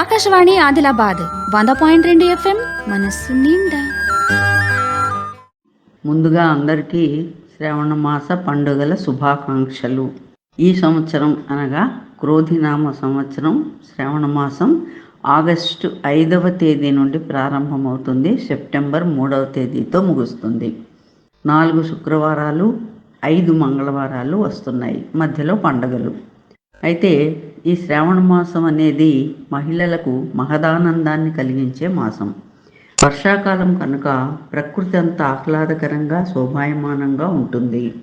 ఆకాశవాణి ఆదిలాబాద్ వంద పాయింట్ రెండు ఎఫ్ఎం మనస్సు నిండా. ముందుగా అందరికీ శ్రావణ మాస పండుగల శుభాకాంక్షలు. ఈ సంవత్సరం అనగా క్రోధినామ సంవత్సరం శ్రావణ మాసం ఆగస్టు ఐదవ తేదీ నుండి ప్రారంభమవుతుంది. సెప్టెంబర్ మూడవ తేదీతో ముగుస్తుంది. నాలుగు శుక్రవారాలు ఐదు మంగళవారాలు వస్తున్నాయి మధ్యలో పండుగలు. అయితే ఈ శ్రావణ మాసం అనేది మహిళలకు మహదానందాన్ని కలిగించే మాసం. వర్షాకాలం కనుక ప్రకృతి అంత ఆహ్లాదకరంగా శోభాయమానంగా ఉంటుంది.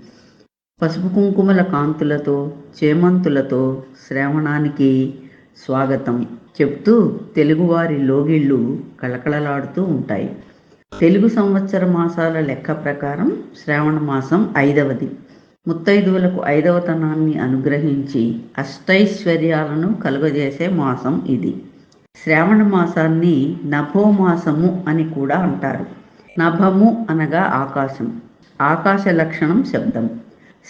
పసుపు కుంకుమల కాంతులతో చేమంతులతో శ్రావణానికి స్వాగతం. చెప్తూ తెలుగువారి లోగిళ్ళు కళకళలాడుతూ ఉంటాయి. తెలుగు సంవత్సర మాసాల లెక్క ప్రకారం శ్రావణ మాసం ఐదవది. ముత్తైదువులకు ఐదవతనాన్ని అనుగ్రహించి అష్టైశ్వర్యాలను కలుగజేసే మాసం ఇది. శ్రావణ మాసాన్ని నభోమాసము అని కూడా అంటారు. నభము అనగా ఆకాశం. ఆకాశ లక్షణం శబ్దం.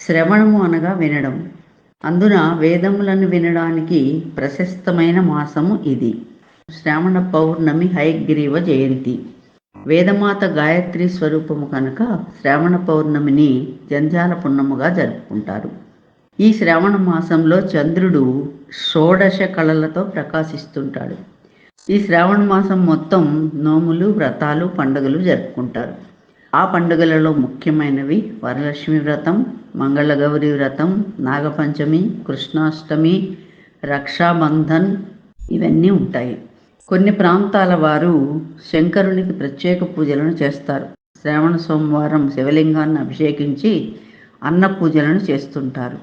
శ్రవణము అనగా వినడం. అందున వేదములను వినడానికి ప్రశస్తమైన మాసము ఇది. శ్రావణ పౌర్ణమి హైగ్రీవ జయంతి. వేదమాత గాయత్రి స్వరూపము కనుక శ్రావణ పౌర్ణమిని జంజాల పుణ్యముగా జరుపుకుంటారు. ఈ శ్రావణ మాసంలో చంద్రుడు షోడశ కళలతో ప్రకాశిస్తుంటాడు. ఈ శ్రావణ మాసం మొత్తం నోములు వ్రతాలు పండుగలు జరుపుకుంటారు. ఆ పండుగలలో ముఖ్యమైనవి వరలక్ష్మి వ్రతం మంగళగౌరి వ్రతం నాగపంచమి కృష్ణాష్టమి రక్షాబంధన్ ఇవన్నీ ఉంటాయి. కొన్ని ప్రాంతాల వారు శంకరునికి ప్రత్యేక పూజలను చేస్తారు. శ్రావణ సోమవారం శివలింగాన్ని అభిషేకించి అన్న పూజలను చేస్తుంటారు.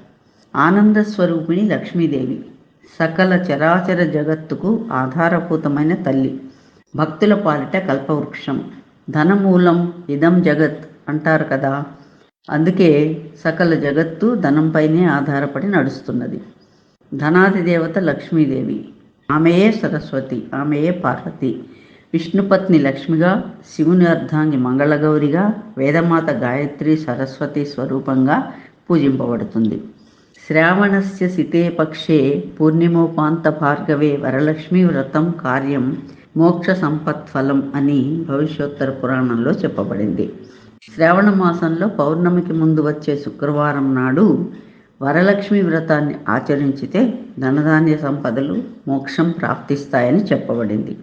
ఆనంద స్వరూపిణి లక్ష్మీదేవి సకల చరాచర జగత్తుకు ఆధారభూతమైన తల్లి భక్తుల పాలిట కల్పవృక్షం ధనమూలం ఇదం జగత్ అంటారు కదా. అందుకే సకల జగత్తు ధనంపైనే ఆధారపడి నడుస్తున్నది. ధనాది దేవత లక్ష్మీదేవి. ఆమెయే సరస్వతి ఆమెయే పార్వతి. విష్ణుపత్ని లక్ష్మిగా శివుని అర్ధాంగి మంగళగౌరిగా వేదమాత గాయత్రి సరస్వతి స్వరూపంగా పూజింపబడుతుంది. శ్రావణస్య సితే పక్షే పూర్ణిమోపాంత భార్గవే వరలక్ష్మి వ్రతం కార్యం మోక్ష సంపత్ఫలం అని భవిష్యోత్తర పురాణంలో చెప్పబడింది. శ్రావణ మాసంలో పౌర్ణమికి ముందు వచ్చే శుక్రవారం నాడు వరలక్ష్మి వ్రతాన్ని ఆచరించితే ధనధాన్య సంపదలు మోక్షం ప్రాప్తిస్తాయని చెప్పబడింది.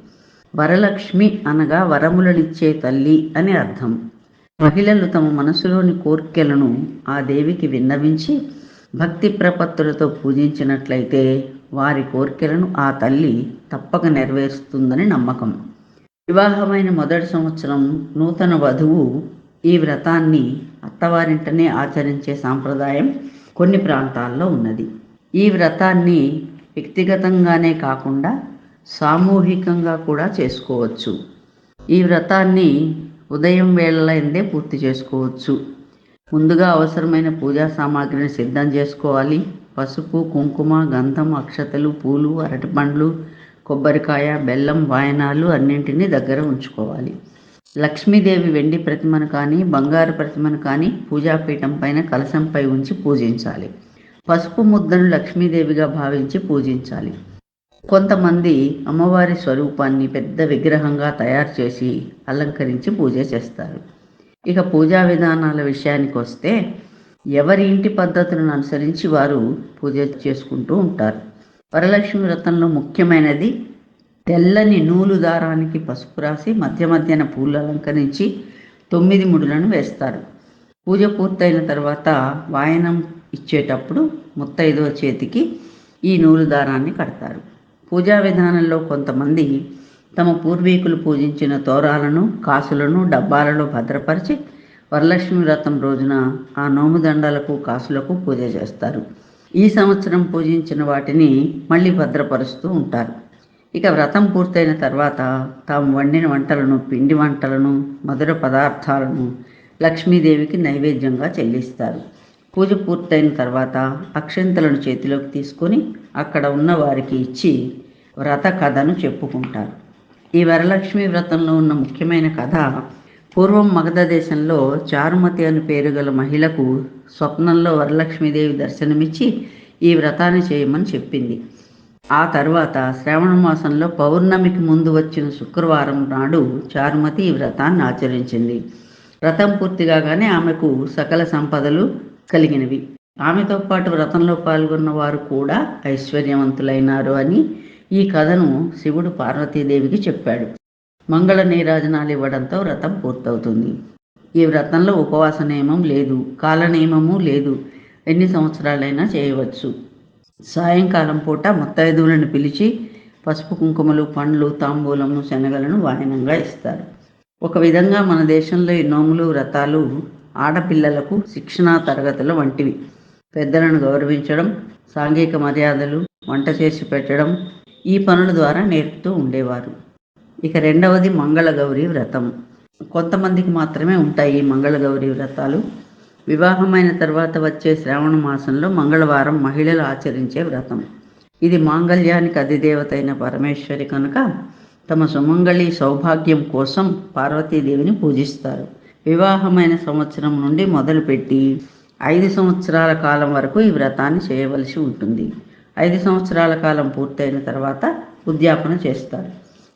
వరలక్ష్మి అనగా వరములనిచ్చే తల్లి అని అర్థం. మహిళలు తమ మనసులోని కోర్కెలను ఆ దేవికి విన్నవించి భక్తి ప్రపత్తులతో పూజించినట్లయితే వారి కోరికలను ఆ తల్లి తప్పక నెరవేరుస్తుందని నమ్మకం. వివాహమైన మొదటి సంవత్సరం నూతన వధువు ఈ వ్రతాన్ని అత్తవారింటనే ఆచరించే సాంప్రదాయం కొన్ని ప్రాంతాల్లో ఉన్నది. ఈ వ్రతాన్ని వ్యక్తిగతంగానే కాకుండా సామూహికంగా కూడా చేసుకోవచ్చు. ఈ వ్రతాన్ని ఉదయం వేళలైందే పూర్తి చేసుకోవచ్చు. ముందుగా అవసరమైన పూజా సామాగ్రిని సిద్ధం చేసుకోవాలి. పసుపు కుంకుమ గంధం అక్షతలు పూలు అరటిపండ్లు కొబ్బరికాయ బెల్లం వాయనాలు అన్నింటినీ దగ్గర ఉంచుకోవాలి. లక్ష్మీదేవి వెండి ప్రతిమను కానీ బంగారు ప్రతిమను కానీ పూజాపీఠం పైన కలశంపై ఉంచి పూజించాలి. పసుపు ముద్దను లక్ష్మీదేవిగా భావించి పూజించాలి. కొంతమంది అమ్మవారి స్వరూపాన్ని పెద్ద విగ్రహంగా తయారు చేసి అలంకరించి పూజ చేస్తారు. ఇక పూజా విధానాల విషయానికి వస్తే ఎవరి ఇంటి పద్ధతులను అనుసరించి వారు పూజ చేసుకుంటూ ఉంటారు. వరలక్ష్మి వ్రతంలో ముఖ్యమైనది తెల్లని నూలు దారానికి పసుపు రాసి మధ్య మధ్యన పూలు అలంకరించి తొమ్మిది ముడులను వేస్తారు. పూజ పూర్తయిన తర్వాత వాయనం ఇచ్చేటప్పుడు ముత్తైదో చేతికి ఈ నూలు దారాన్ని కడతారు. పూజా విధానంలో కొంతమంది తమ పూర్వీకులు పూజించిన తోరాలను కాసులను డబ్బాలలో భద్రపరిచి వరలక్ష్మి వ్రతం రోజున ఆ నోముదండలకు కాసులకు పూజ చేస్తారు. ఈ సంవత్సరం పూజించిన వాటిని మళ్ళీ భద్రపరుస్తూ ఉంటారు. ఇక వ్రతం పూర్తయిన తర్వాత తాము వండిన వంటలను పిండి వంటలను మధుర పదార్థాలను లక్ష్మీదేవికి నైవేద్యంగా చెల్లిస్తారు. పూజ పూర్తయిన తర్వాత అక్షంతలను చేతిలోకి తీసుకొని అక్కడ ఉన్న వారికి ఇచ్చి వ్రత కథను చెప్పుకుంటారు. ఈ వరలక్ష్మి వ్రతంలో ఉన్న ముఖ్యమైన కథ పూర్వం మగధ దేశంలో చారుమతి అని పేరు గల మహిళకు స్వప్నంలో వరలక్ష్మీదేవి దర్శనమిచ్చి ఈ వ్రతాన్ని చేయమని చెప్పింది. ఆ తర్వాత శ్రావణ మాసంలో పౌర్ణమికి ముందు వచ్చిన శుక్రవారం నాడు చారుమతి ఈ వ్రతాన్ని ఆచరించింది. వ్రతం పూర్తి కాగానే ఆమెకు సకల సంపదలు కలిగినవి. ఆమెతో పాటు వ్రతంలో పాల్గొన్న వారు కూడా ఐశ్వర్యవంతులైనారు అని ఈ కథను శివుడు పార్వతీదేవికి చెప్పాడు. మంగళ నీరాజనాలు ఇవ్వడంతో వ్రతం పూర్తవుతుంది. ఈ వ్రతంలో ఉపవాస నియమం లేదు కాల నియమము లేదు. ఎన్ని సంవత్సరాలైనా చేయవచ్చు. సాయంకాలం పూట ముత్తైదువులను పిలిచి పసుపు కుంకుమలు పండ్లు తాంబూలము శనగలను వాయనంగా ఇస్తారు. ఒక విధంగా మన దేశంలో ఈ నోములు వ్రతాలు ఆడపిల్లలకు శిక్షణా తరగతుల వంటివి. పెద్దలను గౌరవించడం సాంఘిక మర్యాదలు వంట చేసి పెట్టడం ఈ పనుల ద్వారా నేర్పుతూ ఉండేవారు. ఇక రెండవది మంగళగౌరి వ్రతం. కొంతమందికి మాత్రమే ఉంటాయి ఈ మంగళగౌరి వ్రతాలు. వివాహమైన తర్వాత వచ్చే శ్రావణ మాసంలో మంగళవారం మహిళలు ఆచరించే వ్రతం. ఇది మాంగళ్యానికి అధిదేవత అయిన పరమేశ్వరి కనుక తమ సుమంగళి సౌభాగ్యం కోసం పార్వతీదేవిని పూజిస్తారు. వివాహమైన సంవత్సరం నుండి మొదలుపెట్టి ఐదు సంవత్సరాల కాలం వరకు ఈ వ్రతాన్ని చేయవలసి ఉంటుంది. ఐదు సంవత్సరాల కాలం పూర్తయిన తర్వాత ఉద్యాపన చేస్తారు.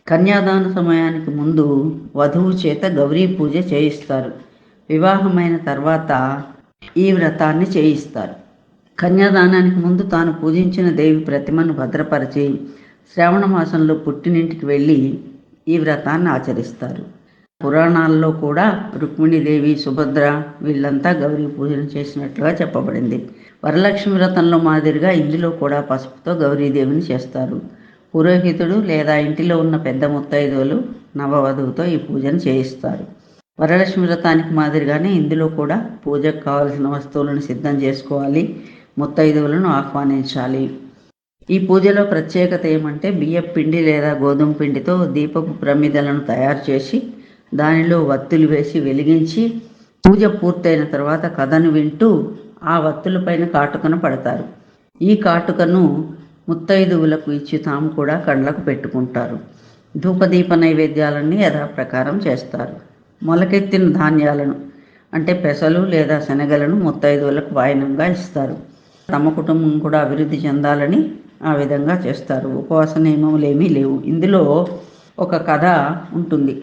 కన్యాదాన సమయానికి ముందు వధువు చేత గౌరీ పూజ చేయిస్తారు. వివాహమైన తర్వాత ఈ వ్రతాన్ని చేయిస్తారు. కన్యాదానానికి ముందు తాను పూజించిన దేవి ప్రతిమను భద్రపరిచి శ్రావణ మాసంలో పుట్టినింటికి వెళ్ళి ఈ వ్రతాన్ని ఆచరిస్తారు. పురాణాల్లో కూడా రుక్మిణీదేవి సుభద్ర వీళ్ళంతా గౌరీ పూజను చేసినట్లుగా చెప్పబడింది. వరలక్ష్మి వ్రతంలో మాదిరిగా ఇందులో కూడా పసుపుతో గౌరీదేవిని చేస్తారు. పురోహితుడు లేదా ఇంటిలో ఉన్న పెద్ద ముత్తైదువులు నవవధువుతో ఈ పూజను చేయిస్తారు. వరలక్ష్మి వ్రతానికి మాదిరిగానే ఇందులో కూడా పూజకు కావలసిన వస్తువులను సిద్ధం చేసుకోవాలి. ముత్తైదువులను ఆహ్వానించాలి. ఈ పూజలో ప్రత్యేకత ఏమంటే బియ్యం పిండి లేదా గోధుమ పిండితో దీపపు ప్రమిదలను తయారు చేసి దానిలో వత్తులు వేసి వెలిగించి పూజ పూర్తయిన తర్వాత కథను వింటూ ఆ వత్తులపైన కాటుకను పడతారు. ఈ కాటుకను ముత్తైదువులకు ఇచ్చి తాము కూడా కళ్ళకు పెట్టుకుంటారు. ధూపదీప నైవేద్యాలన్నీ యథాప్రకారం చేస్తారు. మొలకెత్తిన ధాన్యాలను అంటే పెసలు లేదా శనగలను ముత్తైదువులకు వాయనంగా ఇస్తారు. తమ కుటుంబం కూడా అభివృద్ధి చెందాలని ఆ విధంగా చేస్తారు. ఉపవాస నియమములు ఏమీ లేవు. ఇందులో ఒక కథ ఉంటుంది.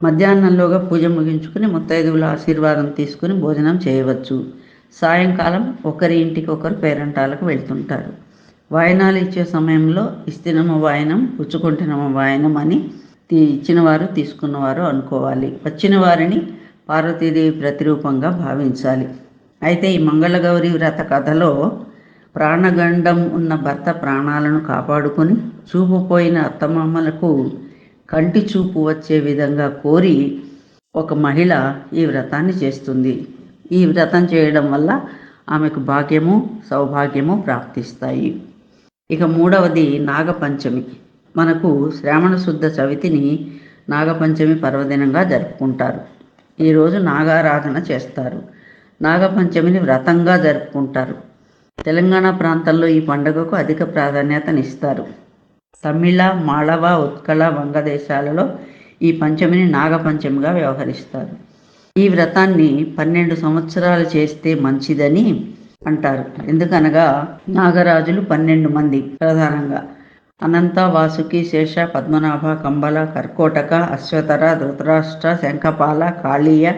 మధ్యాహ్నంలోగా పూజ ముగించుకుని ముత్తైదువుల ఆశీర్వాదం తీసుకుని భోజనం చేయవచ్చు. సాయంకాలం ఒకరి ఇంటికి ఒకరు పేరంటాలకు వెళ్తుంటారు. వాయనాలు ఇచ్చే సమయంలో ఇస్తినమ వాయనం పుచ్చుకుంటున్నమ వాయనం అని ఇచ్చినవారు తీసుకున్నవారు అనుకోవాలి. వచ్చిన వారిని పార్వతీదేవి ప్రతిరూపంగా భావించాలి. అయితే ఈ మంగళగౌరి వ్రత కథలో ప్రాణగండం ఉన్న భర్త ప్రాణాలను కాపాడుకొని చూపుపోయిన అత్తమామలకు కంటి చూపు వచ్చే విధంగా కోరి ఒక మహిళ ఈ వ్రతాన్ని చేస్తుంది. ఈ వ్రతం చేయడం వల్ల ఆమెకు భాగ్యము సౌభాగ్యము ప్రాప్తిస్తాయి. ఇక మూడవది నాగపంచమి. మనకు శ్రావణ శుద్ధ చవితిని నాగపంచమి పర్వదినంగా జరుపుకుంటారు. ఈరోజు నాగారాధన చేస్తారు. నాగపంచమిని వ్రతంగా జరుపుకుంటారు. తెలంగాణ ప్రాంతంలో ఈ పండుగకు అధిక ప్రాధాన్యతనిస్తారు. తమిళ మాళవ ఉత్కళ వంగదేశాలలో ఈ పంచమిని నాగపంచమిగా వ్యవహరిస్తారు. ఈ వ్రతాన్ని పన్నెండు సంవత్సరాలు చేస్తే మంచిదని అంటారు. ఎందుకనగా నాగరాజులు పన్నెండు మంది ప్రధానంగా. అనంత వాసుకి శేష పద్మనాభ కంబల కర్కోటక అశ్వతర ధృతరాష్ట్ర శంఖపాల కాళీయ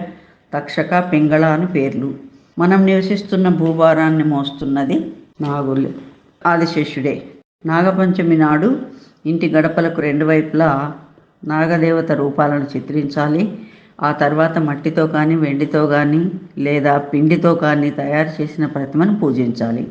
తక్షక పింగళ అని పేర్లు. మనం నివసిస్తున్న భూభారాన్ని మోస్తున్నది నాగులు ఆదిశేషుడే. నాగపంచమి నాడు ఇంటి గడపలకు రెండు వైపులా నాగదేవత రూపాలను చిత్రించాలి. ఆ తర్వాత మట్టితో కానీ వెండితో కానీ లేదా పిండితో కానీ తయారు చేసిన ప్రతిమను పూజించాలి.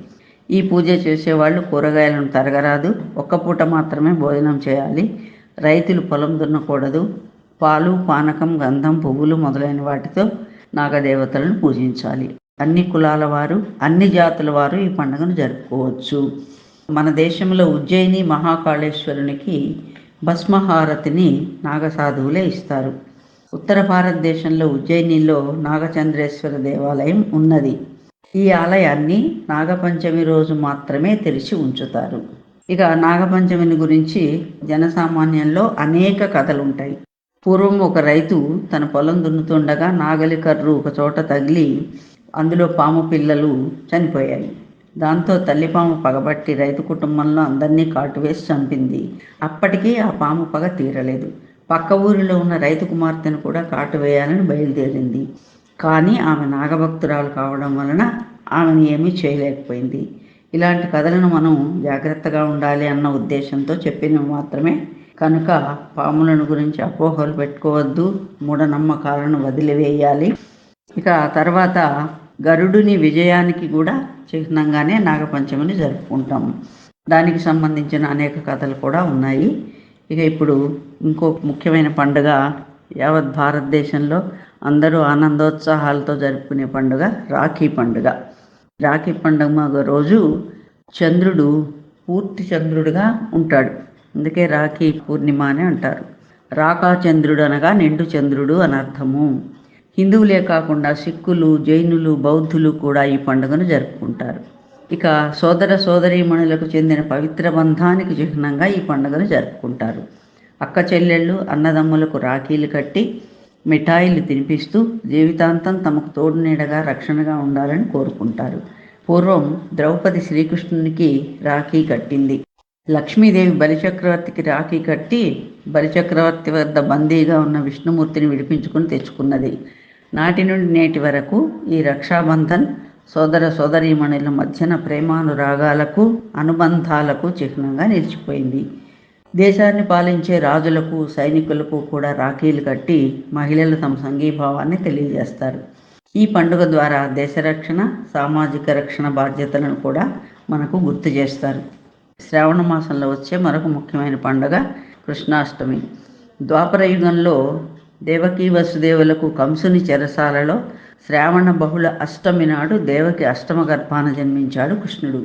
ఈ పూజ చేసేవాళ్ళు కూరగాయలను తరగరాదు. ఒక్క పూట మాత్రమే భోజనం చేయాలి. రైతులు పొలం దున్నకూడదు. పాలు పానకం గంధం పువ్వులు మొదలైన వాటితో నాగదేవతలను పూజించాలి. అన్ని కులాల వారు అన్ని జాతుల వారు ఈ పండుగను జరుపుకోవచ్చు. మన దేశంలో ఉజ్జయిని మహాకాళేశ్వరునికి భస్మహారతిని నాగసాధువులే ఇస్తారు. ఉత్తర భారతదేశంలో ఉజ్జయినిలో నాగచంద్రేశ్వర దేవాలయం ఉన్నది. ఈ ఆలయాన్ని నాగపంచమి రోజు మాత్రమే తెరిచి ఉంచుతారు. ఇక నాగపంచమిని గురించి జనసామాన్యంలో అనేక కథలు ఉంటాయి పూర్వం ఒక రైతు తన పొలం దున్నుతుండగా నాగలి కర్రు ఒక చోట తగిలి అందులో పాము పిల్లలు చనిపోయాయి. దాంతో తల్లి పాము పగబట్టి రైతు కుటుంబంలో అందరినీ కాటువేసి చంపింది. అప్పటికీ ఆ పాము పగ తీరలేదు. పక్క ఊరిలో ఉన్న రైతు కుమార్తెను కూడా కాటు వేయాలని బయలుదేరింది. కానీ ఆమె నాగభక్తురాలు కావడం వలన ఆమెను ఏమీ చేయలేకపోయింది. ఇలాంటి కథలను మనం జాగ్రత్తగా ఉండాలి అన్న ఉద్దేశంతో చెప్పినవి మాత్రమే. కనుక పాములను గురించి అపోహలు పెట్టుకోవద్దు మూఢనమ్మకాలను వదిలివేయాలి. ఇక తర్వాత గరుడుని విజయానికి కూడా చిహ్నంగానే నాగపంచమిని జరుపుకుంటాం. దానికి సంబంధించిన అనేక కథలు కూడా ఉన్నాయి. ఇక ఇప్పుడు ఇంకో ముఖ్యమైన పండుగ యావత్ భారతదేశంలో అందరూ ఆనందోత్సాహాలతో జరుపుకునే పండుగ రాఖీ పండుగ. రాఖీ పండుగ రోజు చంద్రుడు పూర్తి చంద్రుడుగా ఉంటాడు. అందుకే రాఖీ పూర్ణిమ అని అంటారు. రాకా చంద్రుడు అనగా నిండు చంద్రుడు అని అర్థము. హిందువులే కాకుండా సిక్కులు జైనులు బౌద్ధులు కూడా ఈ పండుగను జరుపుకుంటారు. ఇక సోదర సోదరీమణులకు చెందిన పవిత్ర బంధానికి చిహ్నంగా ఈ పండుగను జరుపుకుంటారు. అక్క చెల్లెళ్ళు అన్నదమ్ములకు రాఖీలు కట్టి మిఠాయిలు తినిపిస్తూ జీవితాంతం తమకు తోడు నీడగా రక్షణగా ఉండాలని కోరుకుంటారు. పూర్వం ద్రౌపది శ్రీకృష్ణునికి రాఖీ కట్టింది. లక్ష్మీదేవి బలిచక్రవర్తికి రాఖీ కట్టి బలిచక్రవర్తి వద్ద బందీగా ఉన్న విష్ణుమూర్తిని విడిపించుకుని తెచ్చుకున్నది. నాటి నుండి నేటి వరకు ఈ రక్షాబంధన్ సోదర సోదరీమణుల మధ్యన ప్రేమానురాగాలకు అనుబంధాలకు చిహ్నంగా నిలిచిపోయింది. దేశాన్ని పాలించే రాజులకు సైనికులకు కూడా రాఖీలు కట్టి మహిళలు తమ సంఘీభావాన్ని తెలియజేస్తారు. ఈ పండుగ ద్వారా దేశ రక్షణ సామాజిక రక్షణ బాధ్యతలను కూడా మనకు గుర్తు చేస్తారు. శ్రావణ మాసంలో వచ్చే మరొక ముఖ్యమైన పండుగ కృష్ణాష్టమి. ద్వాపర యుగంలో దేవకీ వసుదేవులకు కంసుని చెరసాలలో శ్రావణ బహుళ అష్టమి నాడు దేవకి అష్టమ గర్భాన జన్మించాడు కృష్ణుడు.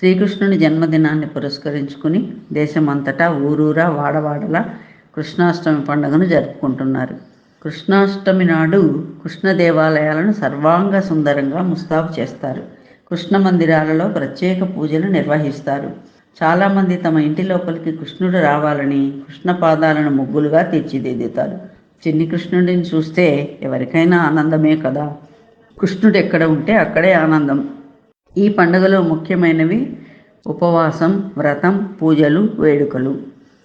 శ్రీకృష్ణుని జన్మదినాన్ని పురస్కరించుకుని దేశమంతటా ఊరూరా వాడవాడలా కృష్ణాష్టమి పండుగను జరుపుకుంటున్నారు. కృష్ణాష్టమి నాడు కృష్ణ దేవాలయాలను సర్వాంగ సుందరంగా ముస్తాబు చేస్తారు. కృష్ణ మందిరాలలో ప్రత్యేక పూజలు నిర్వహిస్తారు. చాలామంది తమ ఇంటి లోపలికి కృష్ణుడు రావాలని కృష్ణ పాదాలను ముగ్గులుగా తీర్చిదిద్దుతారు. చిన్ని కృష్ణుడిని చూస్తే ఎవరికైనా ఆనందమే కదా? కృష్ణుడు ఎక్కడ ఉంటే అక్కడే ఆనందం. ఈ పండుగలో ముఖ్యమైనవి ఉపవాసం వ్రతం పూజలు వేడుకలు.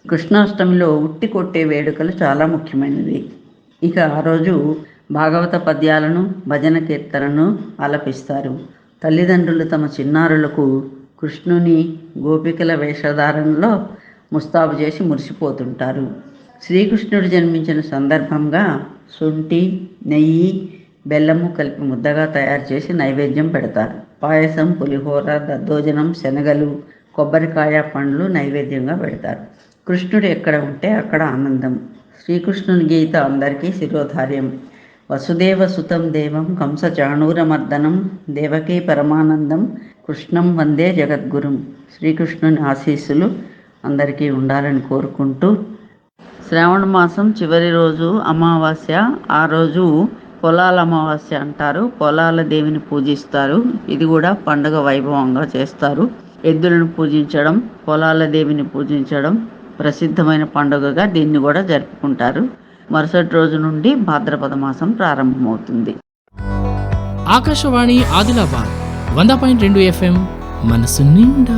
కృష్ణాష్టమిలో ఉట్టి కొట్టే వేడుకలు చాలా ముఖ్యమైనవి. ఇక ఆ రోజు భాగవత పద్యాలను భజన కీర్తనను ఆలపిస్తారు. తల్లిదండ్రులు తమ చిన్నారులకు కృష్ణుని గోపికల వేషధారణలో ముస్తాబు చేసి మురిసిపోతుంటారు. శ్రీకృష్ణుడు జన్మించిన సందర్భంగా శుంఠి నెయ్యి బెల్లము కలిపి ముద్దగా తయారు చేసి నైవేద్యం పెడతారు. పాయసం పులిహోర దద్దోజనం శనగలు కొబ్బరికాయ పండ్లు నైవేద్యంగా పెడతారు. కృష్ణుడు ఎక్కడ ఉంటే అక్కడ ఆనందం. శ్రీకృష్ణుని గీత అందరికీ శిరోధార్యం. వసుదేవ సుతం దేవం కంస చాణూరమర్దనం దేవకీ పరమానందం కృష్ణం వందే జగద్గురుం. శ్రీకృష్ణుని ఆశీస్సులు అందరికీ ఉండాలని కోరుకుంటూ శ్రావణ మాసం చివరి రోజు అమావాస్య. ఆ రోజు పొలాల అమావాస్య అంటారు. పొలాల దేవిని పూజిస్తారు. ఇది కూడా పండుగ వైభవంగా చేస్తారు. ఎద్దులను పూజించడం పొలాల దేవిని పూజించడం ప్రసిద్ధమైన పండుగగా దీన్ని కూడా జరుపుకుంటారు. మరుసటి రోజు నుండి భాద్రపద మాసం ప్రారంభమవుతుంది. ఆకాశవాణి ఆదిలాబాద్ వంద పాయింట్ రెండు ఎఫ్ఎం మనసు నిండా